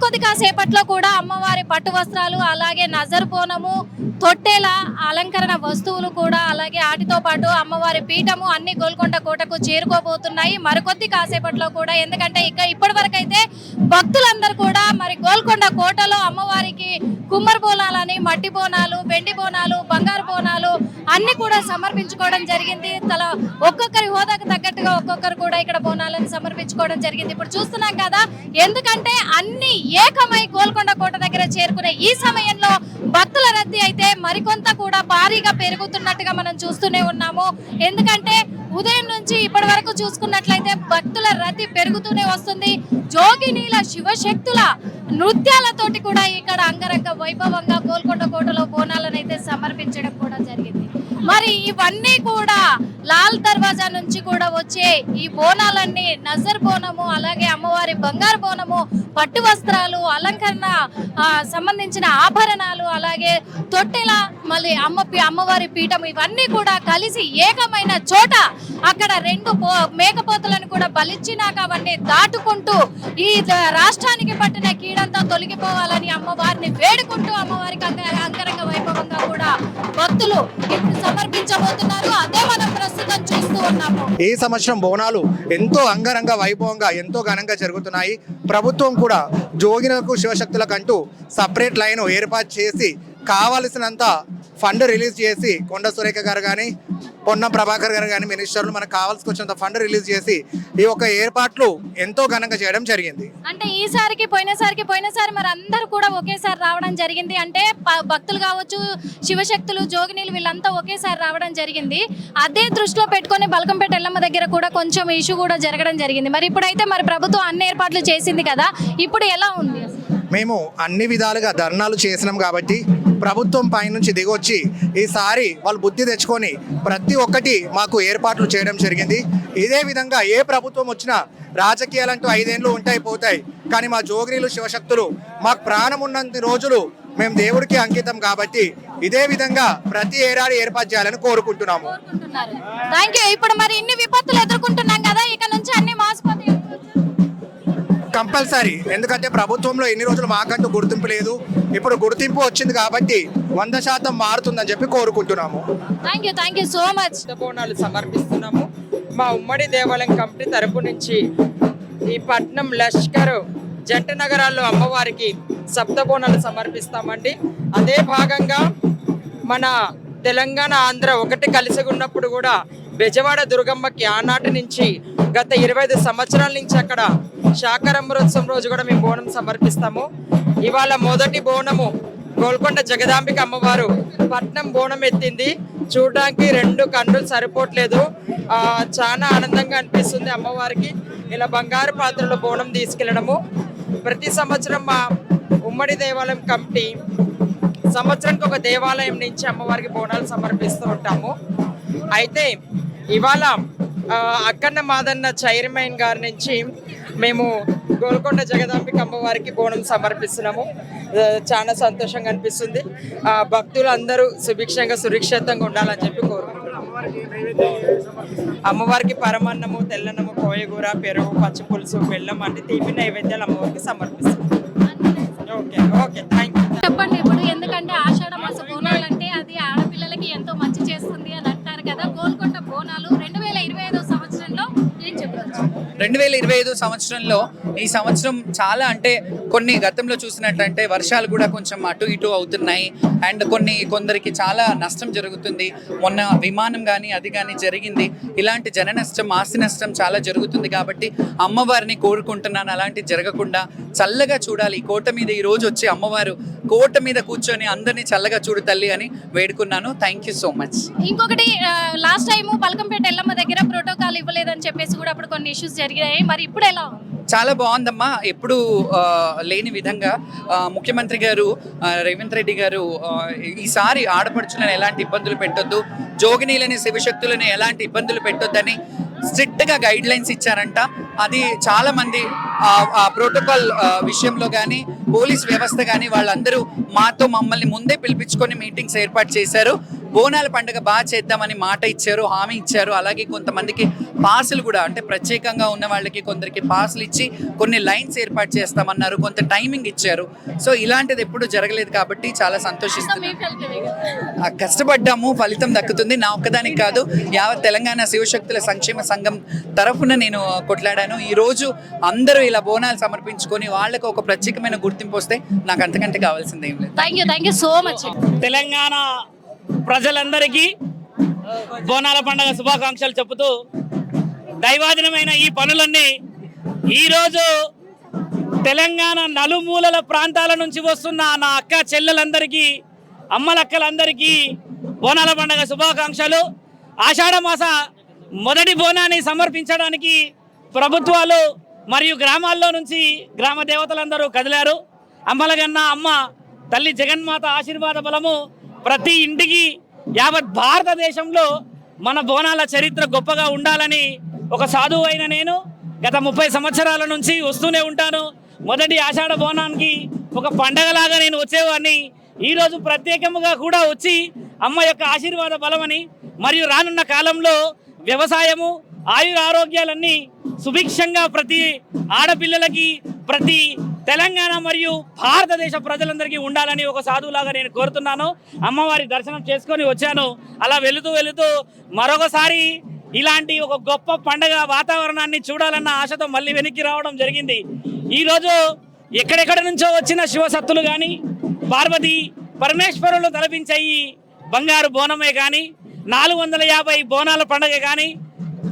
మరికొద్ది కాసేపట్లో కూడా అమ్మవారి పట్టు వస్త్రాలు అలాగే నజర్ బోనము తొట్టెల అలంకరణ వస్తువులు కూడా అలాగే వాటితో పాటు అమ్మవారి పీఠము అన్ని గోల్కొండ కోటకు చేరుకోబోతున్నాయి. మరికొద్ది కాసేపట్లో కూడా ఎందుకంటే ఇక ఇప్పటి భక్తులందరూ కూడా మరి గోల్కొండ కోటలో అమ్మవారికి కుమ్మరి బోనాలని మట్టి బోనాలు వెండి బోనాలు బంగారు బోనాలు అన్ని కూడా సమర్పించుకోవడం జరిగింది. తల ఒక్కొక్కరి హోదాకు తగ్గట్టుగా ఒక్కొక్కరు కూడా ఇక్కడ బోనాలను సమర్పించుకోవడం జరిగింది. ఇప్పుడు చూస్తున్నాం కదా ఎందుకంటే అన్ని ఏకమై గోల్కొండ కోట దగ్గర చేరుకునే ఈ సమయంలో భక్తుల రద్దీ అయితే మరికొంత కూడా భారీగా పెరుగుతున్నట్టుగా మనం చూస్తూనే ఉన్నాము. ఎందుకంటే ఉదయం నుంచి ఇప్పటి వరకు చూసుకున్నట్లయితే భక్తుల రద్దీ పెరుగుతూనే వస్తుంది. జోగినీల శివశక్తుల నృత్యాలతోటి కూడా ఇక్కడ అంగరంగ వైభవంగా గోల్కొండ కోటలో బోనాలను అయితే సమర్పించడం కూడా జరిగింది. మరి ఇవన్నీ కూడా లాల్ దర్వాజా నుంచి కూడా వచ్చే ఈ బోనాలన్నీ నజర్ బోనము అలాగే అమ్మవారి బంగారు బోనము పట్టు వస్త్రాలు అలంకరణ సంబంధించిన ఆభరణాలు అలాగే తొట్టెల మళ్ళీ అమ్మ అమ్మవారి పీఠం ఇవన్నీ కూడా కలిసి ఏకమైన చోట అక్కడ రెండు పో కూడా బలిచ్చినాక అవన్నీ దాటుకుంటూ ఈ రాష్ట్రానికి పట్టిన కీడంతా తొలగిపోవాలని అమ్మవారిని వేడుకుంటూ అమ్మవారికి భక్తులు ఇప్పుడు సమర్పించబోతున్నారు. అదే మనం ప్రస్తుతం చూస్తూ ఉన్నాము. ఈ సంవత్సరం బోనాలు ఎంతో అంగరంగ వైభవంగా ఎంతో ఘనంగా జరుగుతున్నాయి. ప్రభుత్వం కూడా జోగినకు శివశక్తులకంటూ సపరేట్ లైన్ ఏర్పాటు చేసి కావలసినంత ఫండ్ రిలీజ్ చేసి కొండ సురేఖ గారు కానీ పొన్నం ప్రభాకర్ గారు కానీ మినిస్టర్లు మనకు కావాల్సి వచ్చినంత ఫండ్ రిలీజ్ చేసి ఈ యొక్క ఏర్పాట్లు ఎంతో ఘనంగా చేయడం జరిగింది. అంటే ఈసారికి పోయినసారికి పోయినసారి మరి అందరూ కూడా ఒకేసారి రావడం జరిగింది. అంటే ప- భక్తులు కావచ్చు శివశక్తులు జోగినీలు వీళ్ళంతా ఒకేసారి రావడం జరిగింది. అదే దృష్టిలో పెట్టుకొని బలకంపేట ఎల్లమ్మ దగ్గర కూడా కొంచెం ఇష్యూ కూడా జరగడం జరిగింది. మరి ఇప్పుడైతే మరి ప్రభుత్వం అన్ని ఏర్పాట్లు చేసింది కదా ఇప్పుడు ఎలా ఉంది? మేము అన్ని విధాలుగా ధర్నాలు చేసినాం కాబట్టి ప్రభుత్వం పైనుంచి దిగొచ్చి ఈసారి వాళ్ళు బుద్ధి తెచ్చుకొని ప్రతి ఒక్కటి మాకు ఏర్పాట్లు చేయడం జరిగింది. ఇదే విధంగా ఏ ప్రభుత్వం వచ్చినా రాజకీయాలంటూ ఐదేళ్ళు ఉంటాయి పోతాయి. కానీ మా జోగినీలు శివశక్తులు మాకు ప్రాణం ఉన్నంత రోజులు మేము దేవుడికి అంకితం కాబట్టి ఇదే విధంగా ప్రతి ఏడాది ఏర్పాటు చేయాలని కోరుకుంటున్నాము. థ్యాంక్ యూ ఇప్పుడు మరి ఇన్ని విపత్తులు ఎదుర్కొంటున్నాం కదా ఇక నుంచి అన్ని కంపల్సరీ. ఎందుకంటే ప్రభుత్వంలో ఎన్ని రోజులు మాకంటూ గుర్తింపు లేదు. ఇప్పుడు గుర్తింపు వచ్చింది కాబట్టి వంద శాతం మారుతుందని చెప్పి కోరుకుంటున్నాము. Thank you thank you so much Bonalu సమర్పిస్తున్నాము. మా ఉమ్మడి దేవాలయం కమిటీ తరపు నుంచి ఈ పట్నం లష్కర్ జంట నగరాల్లో అమ్మవారికి సప్త బోనాలు సమర్పిస్తామండి. అదే భాగంగా మన తెలంగాణ ఆంధ్ర ఒకటి కలిసి ఉన్నప్పుడు కూడా బెజవాడ దుర్గమ్మకి ఆనాటి నుంచి గత ఇరవై ఐదు సంవత్సరాల నుంచి అక్కడ శాకరమృత్సవం రోజు కూడా మేము బోనం సమర్పిస్తాము. ఇవాళ మొదటి బోనము గోల్కొండ జగదాంబిక అమ్మవారు పట్నం బోనం ఎత్తింది. చూడడానికి రెండు కన్నులు సరిపోవట్లేదు చాలా ఆనందంగా అనిపిస్తుంది అమ్మవారికి. ఇలా బంగారు పాత్రలో బోనం తీసుకెళ్ళడము ప్రతి సంవత్సరం మా ఉమ్మడి దేవాలయం కమిటీ సంవత్సరానికి ఒక దేవాలయం నుంచి అమ్మవారికి బోనాలు సమర్పిస్తూ ఉంటాము. అయితే ఇవాళ అక్కన్న మాదన్న చైర్మన్ గారి నుంచి మేము గోల్కొండ జగదాంబిక అమ్మవారికి బోనం సమర్పిస్తున్నాము. చాలా సంతోషంగా అనిపిస్తుంది. భక్తులు అందరూ సుభిక్షంగా సురక్షితంగా ఉండాలని చెప్పి కోరుకుంటున్నాము అమ్మవారికి పరమన్నము తెల్లన్నము కోయగూర పెరుగు పచ్చి పులుసు బెల్లం అంటే తీపి నైవేద్యాలు అమ్మవారికి సమర్పిస్తాం ఓకే ఓకే థ్యాంక్ యూ. చెప్పండి ఇప్పుడు ఎందుకంటే ఆషాఢ మాస బోనాలు అంటే అది ఆడపిల్లలకి ఎంతో మంచి చేస్తుంది అని అంటారు కదా. గోల్కొండ బోనాలు రెండు వేల ఇరవై ఐదో రెండు వేల ఇరవై ఐదు సంవత్సరంలో ఈ సంవత్సరం చాలా అంటే కొన్ని గతంలో చూసినట్లయితే వర్షాలు కూడా కొంచెం అటు ఇటు అవుతున్నాయి. అండ్ కొన్ని కొందరికి చాలా నష్టం జరుగుతుంది. మొన్న విమానం కానీ అది కానీ జరిగింది. ఇలాంటి జన నష్టం ఆస్తి నష్టం చాలా జరుగుతుంది కాబట్టి అమ్మవారిని కోరుకుంటున్నాను. అలాంటి జరగకుండా చల్లగా చూడాలి. కోట మీద ఈ రోజు వచ్చి అమ్మవారు కోట మీద కూర్చొని అందరినీ చల్లగా చూడు తల్లి అని వేడుకున్నాను. థ్యాంక్ యూ సో మచ్ ఇంకొకటి లాస్ట్ టైం పలకంపేట ఎల్లమ్మ దగ్గర ప్రోటోకాల్ ఇవ్వలేదని చెప్పేసి కూడా అప్పుడు కొన్ని ఇష్యూస్ జరిగాయి. మరి ఇప్పుడు ఎలా చాలా బాగుందమ్మా. ఎప్పుడు ఆ, లేని విధంగా ఆ, ముఖ్యమంత్రి గారు రేవంత్ రెడ్డి గారు ఈసారి ఆడపడుచులను ఎలాంటి ఇబ్బందులు పెట్టొద్దు జోగినీలని శివశక్తులని ఎలాంటి ఇబ్బందులు పెట్టొద్దని స్ట్రిక్ట్గా గైడ్ లైన్స్ ఇచ్చారంట. అది చాలా మంది ప్రోటోకాల్ విషయంలో కానీ పోలీస్ వ్యవస్థ కానీ వాళ్ళందరూ మాతో మమ్మల్ని ముందే పిలిపించుకొని మీటింగ్స్ ఏర్పాటు చేశారు. బోనాల పండుగ బాగా చేద్దామని మాట ఇచ్చారు హామీ ఇచ్చారు. అలాగే కొంతమందికి పాసులు కూడా అంటే ప్రత్యేకంగా ఉన్న వాళ్ళకి కొందరికి పాసులు ఇచ్చి కొన్ని లైన్స్ ఏర్పాటు చేస్తామన్నారు. కొంత టైమింగ్ ఇచ్చారు. సో ఇలాంటిది ఎప్పుడు జరగలేదు కాబట్టి చాలా సంతోషిస్తున్నాను కష్టపడ్డాము ఫలితం దక్కుతుంది. నా ఒక్కదానికి కాదు యావత్ తెలంగాణ శివశక్తుల సంక్షేమ సంఘం తరఫున నేను కొట్లాడాను. ఈ రోజు అందరూ ఇలా బోనాలు సమర్పించుకొని వాళ్ళకు ఒక ప్రత్యేకమైన గుర్తింపు వస్తే నాకు అంతకంటే కావాల్సింది ఏం లేదు. Thank you thank you so much Telangana ప్రజలందరికీ బోనాల పండుగ శుభాకాంక్షలు చెబుతూ దైవాధీనమైన ఈ పనులన్నీ ఈరోజు తెలంగాణ నలుమూలల ప్రాంతాల నుంచి వస్తున్న నా అక్క చెల్లెలందరికీ అమ్మలక్కలందరికీ బోనాల పండుగ శుభాకాంక్షలు. ఆషాఢ మాస మొదటి బోనాన్ని సమర్పించడానికి ప్రభుత్వాలు మరియు గ్రామాల్లో నుంచి గ్రామ దేవతలందరూ కదిలారు. అమ్మలగన్న అమ్మ తల్లి జగన్మాత ఆశీర్వాద బలము ప్రతి ఇంటికి యావత్ భారతదేశంలో మన బోనాల చరిత్ర గొప్పగా ఉండాలని ఒక సాధువు అయిన నేను గత ముప్పై సంవత్సరాల నుంచి వస్తూనే ఉంటాను. మొదటి ఆషాఢ బోనానికి ఒక పండగలాగా నేను వచ్చేవాడిని. ఈరోజు ప్రత్యేకముగా కూడా వచ్చి అమ్మ యొక్క ఆశీర్వాద బలమని మరియు రానున్న కాలంలో వ్యవసాయము ఆయుర ఆరోగ్యాలన్నీ సుభిక్షంగా ప్రతి ఆడపిల్లలకి ప్రతి తెలంగాణ మరియు భారతదేశ ప్రజలందరికీ ఉండాలని ఒక సాధువులాగా నేను కోరుతున్నాను. అమ్మవారి దర్శనం చేసుకొని వచ్చాను. అలా వెళుతూ వెళుతూ మరొకసారి ఇలాంటి ఒక గొప్ప పండగ వాతావరణాన్ని చూడాలన్న ఆశతో మళ్ళీ వెనక్కి రావడం జరిగింది. ఈరోజు ఎక్కడెక్కడ నుంచో వచ్చిన శివసత్తులు కానీ పార్వతి పరమేశ్వరులు తలపించే ఈ బంగారు బోనమే కానీ నాలుగు వందల యాభై బోనాల పండగ కానీ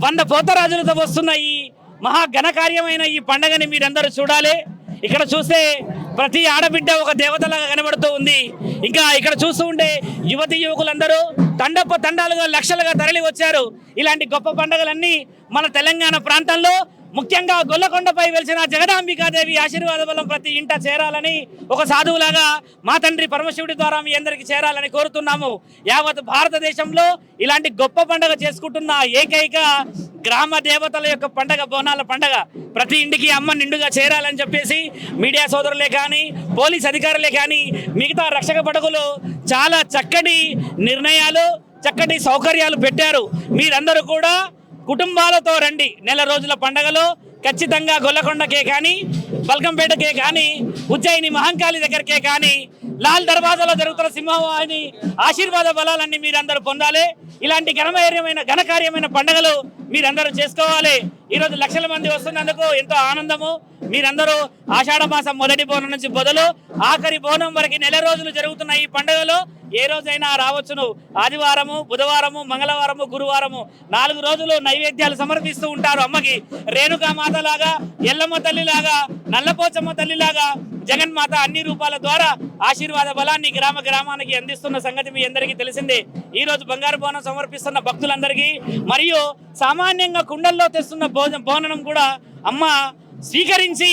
వంద పోతరాజులతో వస్తున్న ఈ మహా ఘనకార్యమైన ఈ పండగని మీరందరూ చూడాలి. ఇక్కడ చూస్తే ప్రతి ఆడబిడ్డ ఒక దేవతలాగా కనబడుతూ ఉంది. ఇంకా ఇక్కడ చూస్తూ ఉంటే యువతి యువకులందరూ తండప్ప తండాలుగా లక్షలుగా తరలి వచ్చారు ఇలాంటి గొప్ప పండుగలన్నీ మన తెలంగాణ ప్రాంతంలో ముఖ్యంగా గొల్లకొండపై వెలిసిన జగదాంబికాదేవి ఆశీర్వాద బలం ప్రతి ఇంట చేరాలని ఒక సాధువులాగా మా తండ్రి పరమశివుడి ద్వారా మీ అందరికి చేరాలని కోరుతున్నాము. యావత్ భారతదేశంలో ఇలాంటి గొప్ప పండుగ చేసుకుంటున్న ఏకైక గ్రామ దేవతల యొక్క పండగ బోనాల పండగ ప్రతి ఇంటికి అమ్మ నిండుగా చేరాలని చెప్పేసి మీడియా సోదరులే కానీ పోలీస్ అధికారులే కానీ మిగతా రక్షక పడగలు చాలా చక్కటి నిర్ణయాలు చక్కటి సౌకర్యాలు పెట్టారు. మీరందరూ కూడా కుటుంబాలతో రండి. నెల రోజుల పండగలో ఖచ్చితంగా గొల్లకొండకే కానీ బల్కంపేటకే కానీ ఉజ్జయిని మహంకాళి దగ్గరకే కానీ లాల్ దర్వాజాలో జరుగుతున్న సింహవాహిని ఆశీర్వాద బలాలన్నీ మీరందరూ పొందాలి. ఇలాంటి ఘనమైన ఘనకార్యమైన పండుగలు మీరందరూ చేసుకోవాలి. ఈరోజు లక్షల మంది వస్తున్నందుకు ఎంతో ఆనందము. మీరందరూ ఆషాఢ మాసం మొదటి బోనం నుంచి మొదలు ఆఖరి బోనం వరకు నెల రోజులు జరుగుతున్న ఈ పండుగలో ఏ రోజైనా రావచ్చును. ఆదివారము బుధవారము మంగళవారము గురువారము నాలుగు రోజులు నైవేద్యాలు సమర్పిస్తూ ఉంటారు అమ్మకి. రేణుకా మాతలాగా ఎల్లమ్మ తల్లిలాగా నల్లపోచమ్మ తల్లిలాగా జగన్మాత అన్ని రూపాల ద్వారా ఆశీర్వాద బలాన్ని గ్రామ గ్రామానికి అందిస్తున్న సంగతి మీ అందరికీ తెలిసిందే. ఈ రోజు బంగారు బోనం సమర్పిస్తున్న భక్తులందరికీ మరియు సామాన్యంగా కుండల్లో తెస్తున్న భోజనం బోనం కూడా అమ్మ స్వీకరించి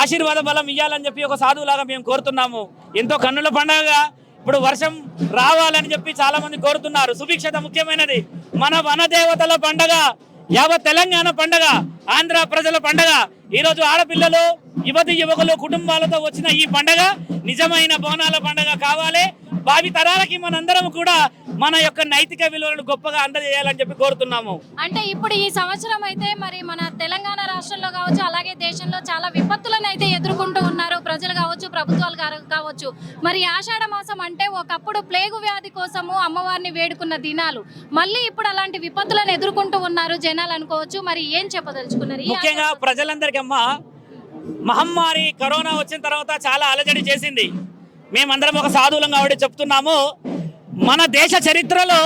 ఆశీర్వాద బలం ఇవ్వాలని చెప్పి ఒక సాధువులాగా మేము కోరుతున్నాము. ఎంతో కన్నుల పండగగా ఇప్పుడు వర్షం రావాలని చెప్పి చాలా మంది కోరుతున్నారు. సుభిక్షత ముఖ్యమైనది. మన వనదేవతల పండగ యావత్ తెలంగాణ పండగ ఆంధ్ర ప్రజల పండగ. ఈరోజు ఆడపిల్లలు యువతి యువకులు కుటుంబాలతో వచ్చిన ఈ పండగ నిజమైన బోనాల పండగ కావాలి. భావి తరాలకి మనందరం కూడా మన యొక్క నైతిక విలువలను గొప్పగా అందజేయాలని చెప్పి కోరుతున్నాము. అంటే ఇప్పుడు ఈ సంవత్సరం అయితే మరి మన తెలంగాణ రాష్ట్రంలో కావచ్చు అలాగే దేశంలో చాలా విపత్తులను అయితే ఎదుర్కొంటూ ఉన్నారు ప్రజలు కావచ్చు ప్రభుత్వాలు కావచ్చు. మరి ఆషాఢ మాసం అంటే ఒకప్పుడు ప్లేగు వ్యాధి కోసము అమ్మవారిని వేడుకున్న దినాలు. మళ్ళీ ఇప్పుడు అలాంటి విపత్తులను ఎదుర్కొంటూ ఉన్నారు జనాలు అనుకోవచ్చు. మరి ఏం చెప్పదలుచుకున్నారు? ముఖ్యంగా ప్రజలందరికీ అమ్మ మహమ్మారి కరోనా వచ్చిన తర్వాత చాలా అలజడి చేసింది. మేమందరం ఒక సాధువులం కాబట్టి చెప్తున్నాము. మన దేశ చరిత్రలో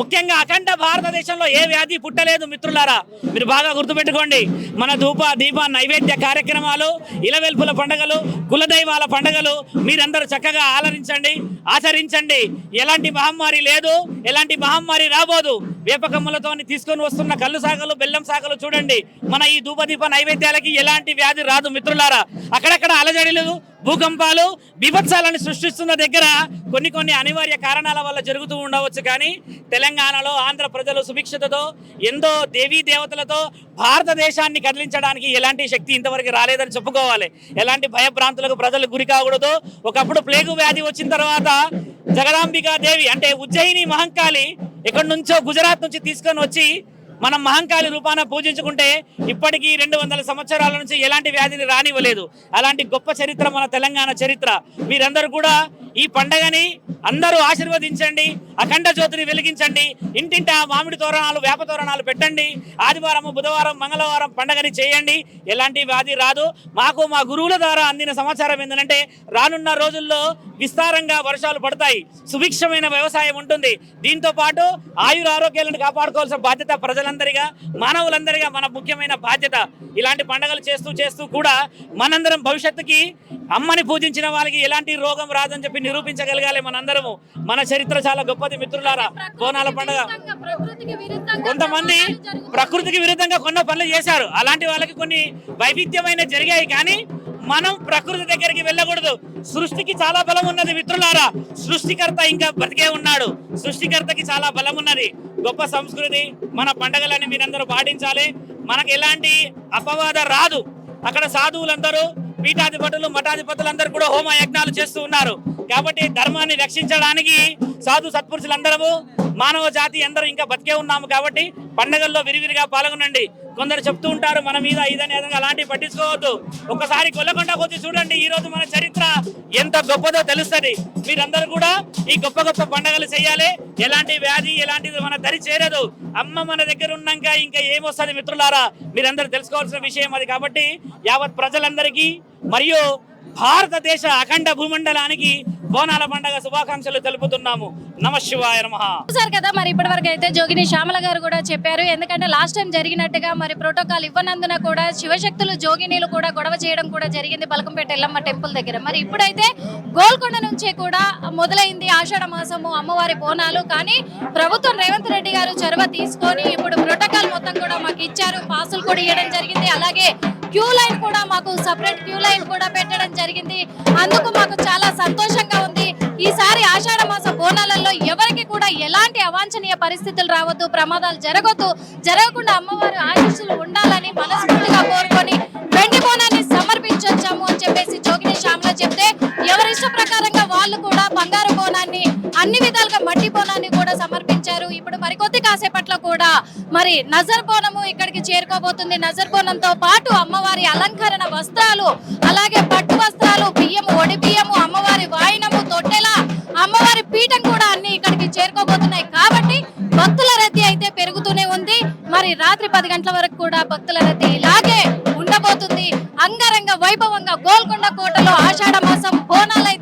ముఖ్యంగా అఖండ భారతదేశంలో ఏ వ్యాధి పుట్టలేదు మిత్రులారా. మీరు బాగా గుర్తుపెట్టుకోండి. మన ధూప దీప నైవేద్య కార్యక్రమాలు ఇలవెల్పుల పండుగలు కులదైవాల పండుగలు మీరందరూ చక్కగా ఆలరించండి. ఆచరించండి. ఎలాంటి మహమ్మారి లేదు ఎలాంటి మహమ్మారి రాబోదు. వేపకమ్మలతో తీసుకొని వస్తున్న కళ్ళు సాగలు బెల్లం సాగలు చూడండి. మన ఈ ధూపదీప నైవేద్యాలకి ఎలాంటి వ్యాధి రాదు మిత్రులారా. అక్కడక్కడ అలజడిలు భూకంపాలు బీభత్సాలను సృష్టిస్తున్న దగ్గర కొన్ని కొన్ని అనివార్య కారణాల వల్ల జరుగుతూ ఉండవచ్చు కానీ తెలంగాణలో ఆంధ్ర ప్రజలు సుభిక్షతతో ఎంతో దేవీ దేవతలతో భారతదేశాన్ని కదిలించడానికి ఎలాంటి శక్తి ఇంతవరకు రాలేదని చెప్పుకోవాలి. ఎలాంటి భయభ్రాంతులకు ప్రజలు గురి కాకూడదు. ఒకప్పుడు ప్లేగు వ్యాధి వచ్చిన తర్వాత జగదాంబికా దేవి అంటే ఉజ్జయిని మహంకాళి ఎక్కడి నుంచో గుజరాత్ నుంచి తీసుకొని వచ్చి మనం మహంకాళి రూపాన పూజించుకుంటే ఇప్పటికీ రెండు వందల సంవత్సరాల నుంచి ఎలాంటి వ్యాధిని రానివ్వలేదు. అలాంటి గొప్ప చరిత్ర మన తెలంగాణ చరిత్ర. మీరందరూ కూడా ఈ పండగని అందరూ ఆశీర్వదించండి అఖండ జ్యోతిని వెలిగించండి ఇంటింట మామిడి తోరణాలు వేప తోరణాలు పెట్టండి ఆదివారం బుధవారం మంగళవారం పండగని చేయండి. ఎలాంటి వ్యాధి రాదు. మాకు మా గురువుల ద్వారా అందిన సమాచారం ఏంటంటే రానున్న రోజుల్లో విస్తారంగా వర్షాలు పడతాయి. సుభిక్షమైన వ్యవసాయం ఉంటుంది. దీంతో పాటు ఆయుర ఆరోగ్యాలను కాపాడుకోవాల్సిన బాధ్యత ప్రజలందరిగా మానవులందరిగా మన ముఖ్యమైన బాధ్యత. ఇలాంటి పండగలు చేస్తూ చేస్తూ కూడా మనందరం భవిష్యత్తుకి అమ్మని పూజించిన వాళ్ళకి ఎలాంటి రోగం రాదని చెప్పి నిరూపించగలగాలి మనందరము. మన చరిత్ర చాలా గొప్పది మిత్రులారా. బోనాల పండగ. కొంతమంది ప్రకృతికి విరుద్ధంగా కొన్ని పనులు చేశారు. అలాంటి వాళ్ళకి కొన్ని వైవిధ్యమైన జరిగాయి కానీ మనం ప్రకృతి దగ్గరికి వెళ్ళకూడదు. సృష్టికి చాలా బలం ఉన్నది మిత్రులారా. సృష్టికర్త ఇంకా బతికే ఉన్నాడు. సృష్టికర్తకి చాలా బలం ఉన్నది. గొప్ప సంస్కృతి మన పండగలని మీరందరూ పాటించాలి. మనకు ఎలాంటి అపవాద రాదు. అక్కడ సాధువులందరూ పీఠాధిపతులు మఠాధిపతులందరూ కూడా హోమ యజ్ఞాలు చేస్తూ ఉన్నారు. కాబట్టి ధర్మాన్ని రక్షించడానికి సాధు సత్పురుషులందరము మానవ జాతి అందరూ ఇంకా బతికే ఉన్నాము కాబట్టి పండగల్లో విరివిరిగా పాల్గొనండి. కొందరు చెప్తూ ఉంటారు మన మీద ఇదని విధంగా అలాంటివి పట్టించుకోవద్దు. ఒకసారి కొల్లకొండకు వచ్చి చూడండి ఈ రోజు మన చరిత్ర ఎంత గొప్పదో తెలుస్తుంది. మీరందరూ కూడా ఈ గొప్ప గొప్ప పండగలు చేయాలి. ఎలాంటి వ్యాధి ఎలాంటిది మన దరి చేరదు. అమ్మ మన దగ్గర ఉన్నాక ఇంకా ఏమొస్తుంది మిత్రులారా? మీరందరూ తెలుసుకోవాల్సిన విషయం అది కాబట్టి యావత్ ప్రజలందరికీ మరియు భారతదేశ అఖండ భూమండలానికి బోనాల పండగ శుభాకాంక్షలు తెలుపుతున్నాము. నమ శివాయ చూసారు కదా మరి ఇప్పటి వరకు అయితే జోగిని శ్యామల గారు కూడా చెప్పారు. ఎందుకంటే లాస్ట్ టైం జరిగినట్టుగా మరి ప్రోటోకాల్ ఇవ్వనందున కూడా శివశక్తులు జోగినీలు కూడా గొడవ చేయడం కూడా జరిగింది బలకంపేట ఎల్లమ్మ టెంపుల్ దగ్గర. మరి ఇప్పుడైతే గోల్కొండ నుంచే కూడా మొదలైంది ఆషాఢ మాసము అమ్మవారి బోనాలు. కానీ ప్రభుత్వం రేవంత్ రెడ్డి గారు చొరవ తీసుకొని ఇప్పుడు ఇచ్చారు. పాసులు కూడా ఇవ్వడం జరిగింది. అలాగే క్యూ లైన్ కూడా మాకు సపరేట్ క్యూ లైన్ కూడా పెట్టడం జరిగింది. అందుకు మాకు చాలా సంతోషంగా ఉంది. ఈసారి ఆషాఢ మాస బోనాలలో ఎవరికి కూడా ఎలాంటి అవాంఛనీయ పరిస్థితులు రావద్దు ప్రమాదాలు జరగొద్దు జరగకుండా అమ్మవారి ఆశీస్సులు ఉండాలని మనస్ఫూర్తిగా కోరుకొని వెండి బోనాన్ని సమర్పించొచ్చాము అని చెప్పేసి జోగిని శ్యామల చెప్తే ఎవరి ఇష్ట ప్రకారం వాళ్ళు కూడా బంగారు బోనాన్ని అన్ని విధాలుగా మట్టి బోనాన్ని కూడా సమర్పించారు. ఇప్పుడు మరికొద్ది కాసేపట్లో కూడా మరి నజర్ బోనము ఇక్కడికి చేరుకోబోతుంది. నజర్ బోనంతో పాటు అమ్మవారి అలంకరణ వస్త్రాలు అలాగే పట్టు వస్త్రాలు బియ్యము ఒడి బియ్యము అమ్మవారి వాయినము తొట్టెల అమ్మవారి పీఠం కూడా అన్ని ఇక్కడికి చేరుకోబోతున్నాయి. కాబట్టి భక్తుల రద్దీ అయితే పెరుగుతూనే ఉంది. మరి రాత్రి పది గంటల వరకు కూడా భక్తుల రద్దీ ఇలాగే ఉండబోతుంది. అంగరంగ వైభవంగా గోల్కొండ కోటలో ఆషాఢ మాసం బోనాలైతే